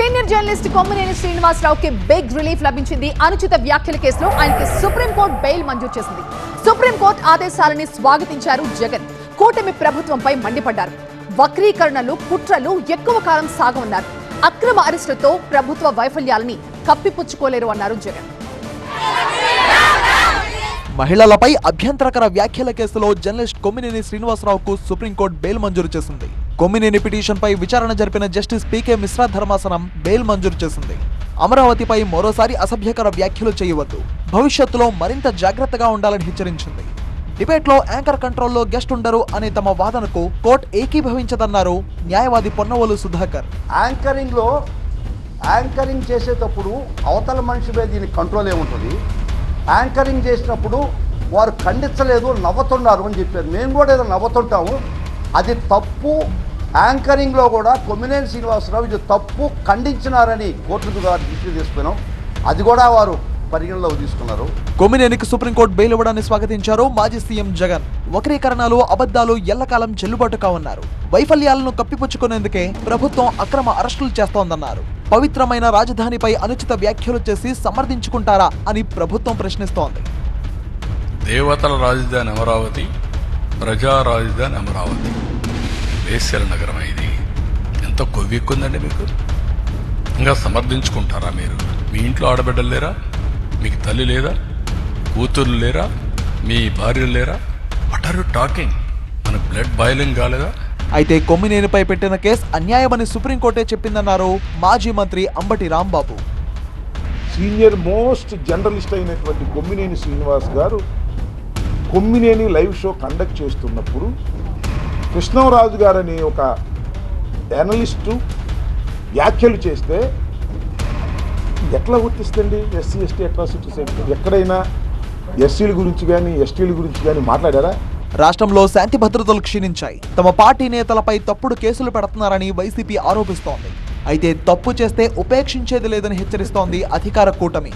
Senior journalist Kommineni శ్రీనివాసరావుకి big relief లభించింది. అనుచిత వ్యాఖ్యల కేసులో ఆయనకి సుప్రీంకోర్టు బెయిల్ మంజూరు చేసింది. సుప్రీంకోర్టు ఆదేశాలని స్వాగతించారు జగన్. కూటమి ప్రభుత్వంపై మండిపడ్డారు. వక్రీకరణలు కుట్రలు ఎక్కువ కాలం సాగమన్నారు అక్రమ అరెస్టులతో ప్రభుత్వ వైఫల్యాలని కప్పిపుచ్చుకోలేరు అన్నారు జగన్. మహిళలపై అభ్యంతరకర వ్యాఖ్యల కేసులో జర్నలిస్ట్ కొమ్మినేని శ్రీనివాసరావుకు సుప్రీంకోర్టు బెయిల్ మంజూరు చేసింది. కొమ్మినేని పిటిషన్పై విచారణ జరిపిన జస్టిస్ పీకే మిశ్రా ధర్మాసనం బెయిల్ మంజూరు చేసింది. అమరావతిపై మరోసారి అసభ్యకర వ్యాఖ్యలు చేయవద్దు. భవిష్యత్తులో మరింత జాగ్రత్తగా ఉండాలని హెచ్చరించింది. డిబేట్లో యాంకర్ కంట్రోల్లో గెస్ట్ ఉండరు అనే తమ వాదనకు కోర్టు ఏకీభవించదన్నారు న్యాయవాది పొన్నవోలు సుధాకర్. యాంకరింగ్లో యాంకరింగ్ చేసేటప్పుడు అవతల మనిషి మీద దీనికి కంట్రోల్ ఏముంటుంది? యాంకరింగ్ చేసినప్పుడు వారు ఖండించలేదు నవ్వుతున్నారు అని చెప్పారు. మేము కూడా ఏదో నవ్వుతుంటాము. అది తప్పు యాంకరింగ్లో కూడా కొమ్మినేని శ్రీనివాసరావు ఇది తప్పు ఖండించినారని కోర్టు గారు దృష్టి తీసుకున్నాం. అది కూడా వారు పరిగణలోకి తీసుకున్నారు. కొమ్మినేనికి సుప్రీంకోర్టు బెయిల్ ఇవ్వడాన్ని స్వాగతించారు మాజీ సీఎం జగన్. వక్రీకరణలు అబద్ధాలు ఎల్లకాలం చెల్లుబాటు కావన్నారు. వైఫల్యాలను కప్పిపుచ్చుకునేందుకే ప్రభుత్వం అక్రమ అరెస్టులు చేస్తోందన్నారు. పవిత్రమైన రాజధానిపై అనుచిత వ్యాఖ్యలు చేసి సమర్థించుకుంటారా అని ప్రభుత్వం ప్రశ్నిస్తోంది. దేవతల రాజధాని అమరావతి ప్రజా రాజధాని అమరావతి. వేశ్యల నగరం ఇది. ఎంత కొవ్వెక్కుందండి మీకు? ఇంకా సమర్థించుకుంటారా మీరు? మీ ఇంట్లో ఆడబిడ్డలు లేరా? మీకు తల్లి లేదా? కూతుర్లు లేరా? మీ భార్యలు లేరా? వాట్ ఆర్ యు టాకింగ్ మన బ్లడ్ బాయిలింగ్ కాలేదా? అయితే కొమ్మినేనిపై పెట్టిన కేసు అన్యాయమని సుప్రీంకోర్టే చెప్పిందన్నారు మాజీ మంత్రి Ambati Rambabu. Senior most journalist అయినటువంటి కొమ్మినేని శ్రీనివాస్ గారు కొమ్మినేని లైవ్ షో కండక్ట్ చేస్తున్నప్పుడు కృష్ణంరాజు గారని ఒక యానలిస్టు వ్యాఖ్యలు చేస్తే ఎట్లా గుర్తిస్తండి ఎస్సీ ఎస్టీ అట్రాసిటీస్ ఎక్కడైనా ఎస్సీల గురించి కానీ ఎస్టీల గురించి కానీ మాట్లాడారా? రాష్ట్రంలో శాంతి భద్రతలు క్షీణించాయి. తమ పార్టీ నేతలపై తప్పుడు కేసులు పెడుతున్నారని వైసీపీ ఆరోపిస్తోంది. అయితే తప్పు చేస్తే ఉపేక్షించేది లేదని హెచ్చరిస్తోంది అధికార కూటమి.